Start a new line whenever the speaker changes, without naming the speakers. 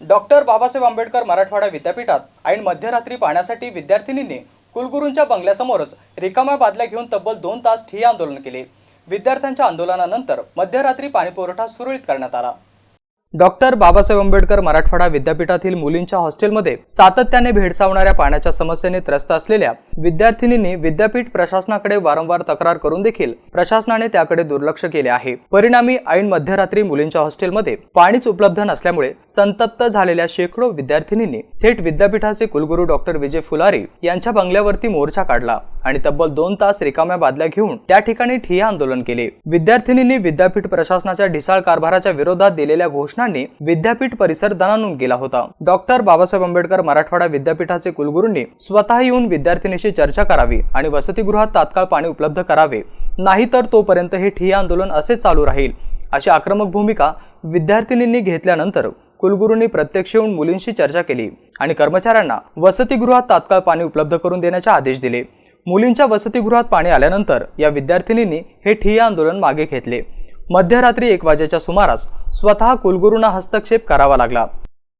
Doctor Babasaheb Ambedkar Marathwada विद्यापीठात ऐन मध्यरात्री पाहण्यासाठी विद्यार्थिनींनी कुलगुरूंच्या बंगल्यासमोरच रिकाम्या बादल्या घेऊन तब्बल दोन तास ठिय्या आंदोलन केले. विद्यार्थ्यांच्या आंदोलनानंतर मध्यरात्री पाणीपुरवठा सुरळीत करण्यात आला. डॉक्टर बाबासाहेब आंबेडकर मराठवाडा विद्यापीठातील मुलींच्या हॉस्टेलमध्ये सातत्याने भेडसावणाऱ्या पाण्याच्या समस्येने त्रस्त असलेल्या विद्यार्थिनींनी विद्यापीठ प्रशासनाकडे वारंवार तक्रार करून देखील प्रशासनाने त्याकडे दुर्लक्ष केले आहे. परिणामी ऐन मध्यरात्री मुलींच्या हॉस्टेलमध्ये पाणीच उपलब्ध नसल्यामुळे संतप्त झालेल्या शेकडो विद्यार्थिनींनी थेट विद्यापीठाचे कुलगुरू डॉक्टर विजय फुलारी यांच्या बंगल्यावरती मोर्चा काढला. आणि तब्बल दोन तास रिकाम्या बादल्या घेऊन त्या ठिकाणी ठिय्या आंदोलन केले. विद्यार्थिनींनी विद्यापीठ प्रशासनाच्या ढिसाळ कारभाराच्या विरोधात दिलेल्या घोषणांनी विद्यापीठ परिसर दणानून गेला होता. डॉक्टर बाबासाहेब आंबेडकर मराठवाडा विद्यापीठाचे कुलगुरूंनी स्वतः येऊन विद्यार्थिनीशी चर्चा करावी आणि वसतिगृहात तात्काळ पाणी उपलब्ध करावे. नाहीतर तोपर्यंत हे ठिय्या आंदोलन असे चालू राहील. अशी आक्रमक भूमिका विद्यार्थिनींनी घेतल्यानंतर कुलगुरूंनी प्रत्यक्ष येऊन मुलींशी चर्चा केली आणि कर्मचाऱ्यांना वसतिगृहात तात्काळ पाणी उपलब्ध करून देण्याचे आदेश दिले. मुलींच्या वसतिगृहात पाणी आल्यानंतर या विद्यार्थिनींनी हे ठिय्या आंदोलन मागे घेतले. मध्यरात्री एक वाजेच्या सुमारास स्वतः कुलगुरूंना हस्तक्षेप करावा लागला.